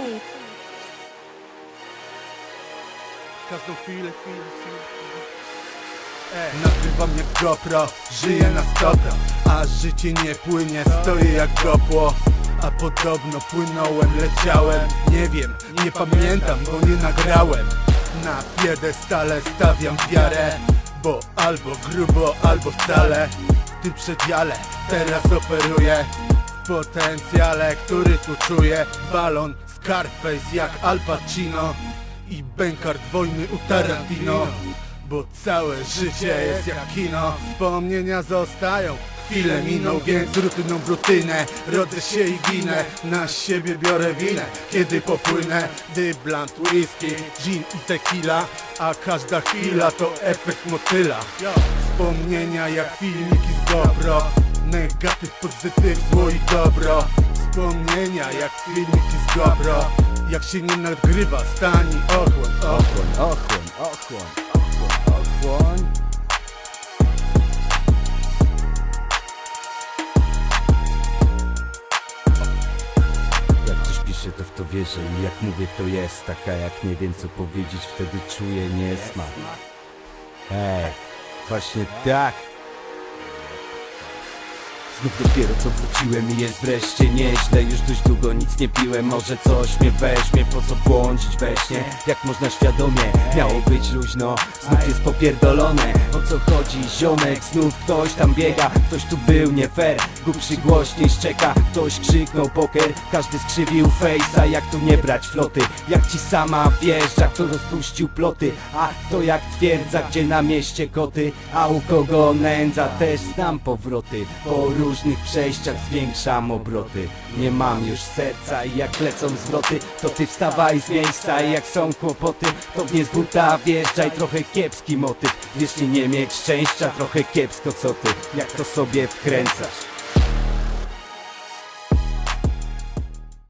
tape. Każdą chwilę, chwilę, chwilę. Ej. Nagrywam jak GoPro, żyję na stopro A życie nie płynie, stoję jak gopło A podobno płynąłem, leciałem Nie wiem, nie pamiętam, bo nie nagrałem Na piedestale stawiam wiarę Bo albo grubo, albo wcale W tym przedziale teraz operuję potencjale, który tu czuję Balon Scarface jak Al Pacino I bękart wojny u Tarantino bo całe życie jest jak kino. Wspomnienia zostają Chwile miną, więc rutyną w rutynę Rodzę się i ginę Na siebie biorę winę Kiedy popłynę. Dy, blunt, whisky, gin i tequila A każda chwila to efekt motyla. Wspomnienia jak filmiki z GoPro Negatyw, pozytyw, zło i dobro Wspomnienia jak filmiki z GoPro Jak się nie nagrywa, stań i ochłoń, ochłoń Ochłoń, ochłoń, ochłoń, ochłoń, ochłoń. Jak coś piszę, to w to wierzę i jak mówię, to jest taka jak nie wiem co powiedzieć, wtedy czuję niesmak. Ej, właśnie tak. Znów dopiero co wróciłem i jest wreszcie nieźle. Już dość długo nic nie piłem, może coś mnie weźmie. Po co błądzić we śnie, jak można świadomie? Miało być luźno, znów jest popierdolone. O co chodzi, ziomek, znów ktoś tam biega Ktoś tu był nie fair, głupszy głośniej szczeka. Ktoś krzyknął poker, każdy skrzywił fejsa. Jak tu nie brać floty, jak ci sama wjeżdża Kto rozpuścił ploty, a kto jak twierdza Gdzie na mieście koty, a u kogo nędza? Też znam powroty, po różnych przejściach zwiększam obroty. Nie mam już serca i jak lecą zwroty To ty wstawaj z miejsca. I jak są kłopoty To w nie wjeżdżaj, trochę kiepski motyw. Wiecznie nie mieć szczęścia, trochę kiepsko co ty? Jak to sobie wkręcasz